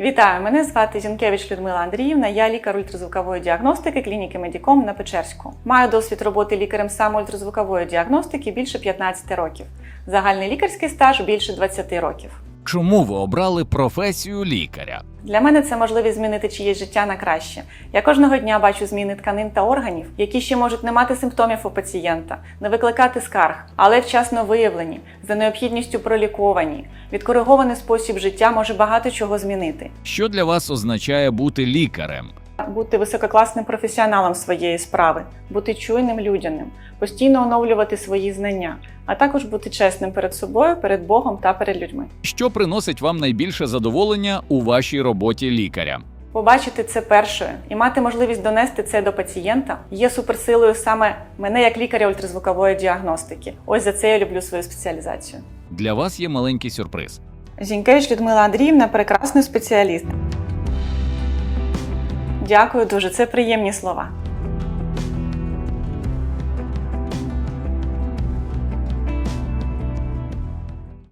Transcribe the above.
Вітаю, мене звати Зінкевич Людмила Андріївна. Я лікар ультразвукової діагностики клініки Медіком на Печерську. Маю досвід роботи лікарем саме ультразвукової діагностики більше 15 років. Загальний лікарський стаж більше 20 років. Чому ви обрали професію лікаря? Для мене це можливість змінити чиєсь життя на краще. Я кожного дня бачу зміни тканин та органів, які ще можуть не мати симптомів у пацієнта, не викликати скарг, але вчасно виявлені, за необхідністю проліковані. Відкоригований спосіб життя може багато чого змінити. Що для вас означає бути лікарем? Бути висококласним професіоналом своєї справи, бути чуйним людяним, постійно оновлювати свої знання, а також бути чесним перед собою, перед Богом та перед людьми. Що приносить вам найбільше задоволення у вашій роботі лікаря? Побачити це першою і мати можливість донести це до пацієнта є суперсилою саме мене як лікаря ультразвукової діагностики. Ось за це я люблю свою спеціалізацію. Для вас є маленький сюрприз. Зінькевич Людмила Андріївна прекрасний спеціаліст. Дякую дуже, це приємні слова.